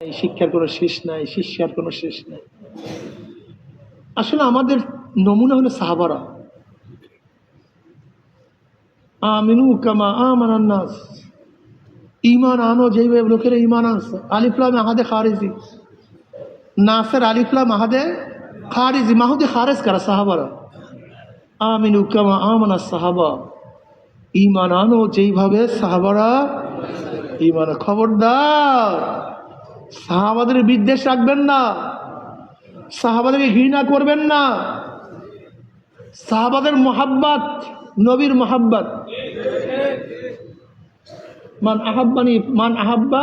এই শিক্ষার কোনো শেষ নাই, শিষ্যার কোনো শেষ নাই। আসলে আমাদের নমুনা হলো সাহাবারা। আমিনু কামা আমানান নাস। ইমান আনো যেইভাবে লোকেরা ইমান আনছে। আলিফলাম আহাদে খারিজি। নাসের আলিফলাম আহাদে খারিজি। মাহুদে খারেজ করা সাহাবারা? আমিনু কামা আমানা সাহাবা। ইমান আনো যেইভাবে সাহাবারা। ইমান খবরদার। সাহাবাদের বিদ্বেষ রাখবেন না। সাহাবাদেরকে ঘৃণা করবেন না। সাহাবাদের মোহাব্বত, নবীর মোহাব্বত। মান আহাব্বানি মান আহাব্বা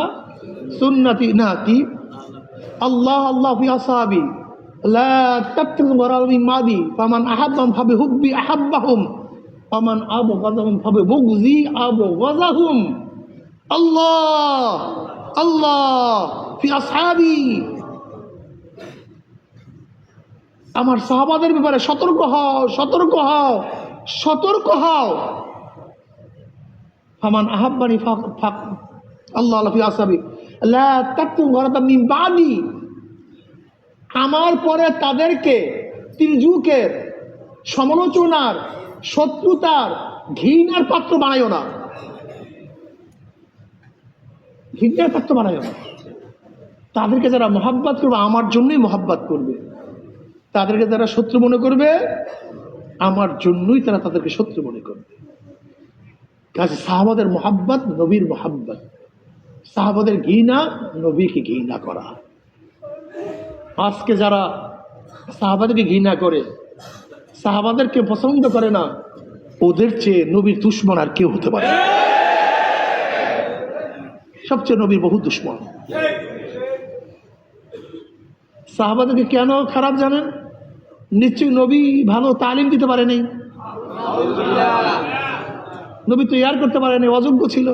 সুন্নতি না, কি? আল্লাহ আল্লাহ ফি আসহাবি লা তাত্তিল ওয়ারামি মাদি। ফামান আহাব্বাম ফাবে হুব্বি আহাব্বাহুম। ফামান আবগাযাহুম ফাবে বুগজি আবগাযাহুম আল্লাহ! আল্লাহ আসহাবি। আমার সাহাবাদের ব্যাপারে সতর্ক হও সতর্ক হও সতর্ক হও। ফামান আহাব্বানি ফাক আল্লাহ আল্লাহ ফি আসহাবি। লা তাকতুম গরাদাম মিন বাদি। আমার পরে তাদেরকে তিরজুকের সমালোচনার, শত্রুতার, ঘৃণার পাত্র বানাইও না। ঘৃণার পাত্র বানাইও না তাদেরকে যারা মহাব্বাত করবে, আমার জন্যই মহাব্বাত করবে। তাদেরকে যারা শত্রু মনে করবে, আমার জন্যই তারা তাদেরকে শত্রু মনে করবে। কাজে সাহাবাদের মহাব্বাত, নবীর মহাব্বাত। সাহাবাদের ঘৃণা, নবীকে ঘৃণা করা। আজকে যারা সাহাবাদেরকে ঘৃণা করে, সাহাবাদেরকে পছন্দ করে না, ওদের চেয়ে নবীর দুশ্মন আর কেউ হতে পারে না। সবচেয়ে নবীর বহু দুশ্মন। সাহাবাদেরকে কেন খারাপ জানেন? নিশ্চয়ই নবী ভালো তালিম দিতে পারেনি। নবী তৈয়ার করতে পারেনি, অযোগ্য ছিল।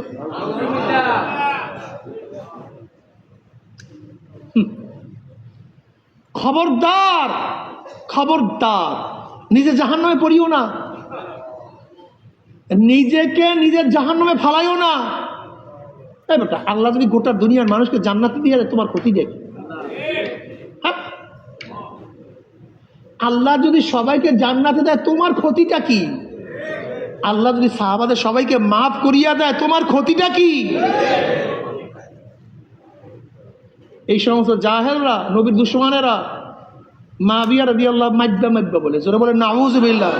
খবরদার খবরদার। নিজে জাহান নামে পড়িও না। নিজেকে নিজের জাহান নামে ফালাইও না। আল্লাহ যদি গোটা দুনিয়ার মানুষকে জান্নাতে দিয়ে দেয়, তোমার ক্ষতি দেখে হ্যাঁ? আল্লাহ যদি সবাইকে জান্নাতে দেয়, তোমার ক্ষতিটা কি? আল্লাহ যদি সাহাবাদের সবাইকে মাফ করিয়া দেয়, তোমার ক্ষতিটা কি? এই সমস্ত জাহেলরা, নবীর দুশ্মনেরা, মাবিয়া আল্লাহ মাদ্দা মাদ্দা বলে, জোরে বলে নাউজবিল্লাহ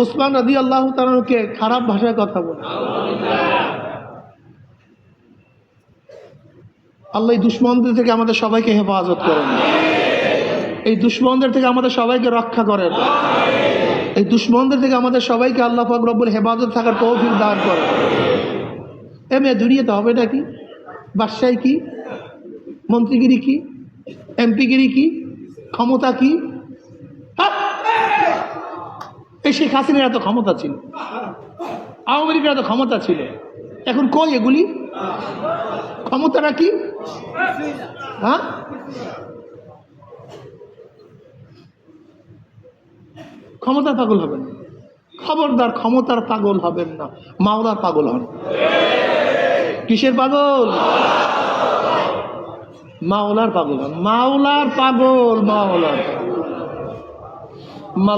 উসমান রদি আল্লাহ তালকে খারাপ ভাষায় কথা বলে। আল্লাহ এই দুশ্মনদের থেকে আমাদের সবাইকে হেফাজত করেন। এই দুশ্মনদের থেকে আমাদের সবাইকে রক্ষা করেন। এই দুশ্মনদের থেকে আমাদের সবাইকে আল্লাহ রব্বুল হেফাজত থাকার তৌফিক দান করেন। এ মেয়ে দুনিয়াতে হবে এটা কি? বাদশাহী কি? মন্ত্রীগিরি কি? এমপিগিরি কি? ক্ষমতা কি? হ্যাঁ? এই শেখ হাসিনার এত ক্ষমতা ছিল। আওয়ামী লীগের এত ক্ষমতা ছিল। এখন কই এগুলি? ক্ষমতাটা কি? হ্যাঁ ক্ষমতার পাগল হবেন খবরদার ক্ষমতার পাগল হবেন না। মাওলার পাগল হন কিসের পাগল? মাওলার পাগল হন মাওলার পাগল মাওলার পাগল।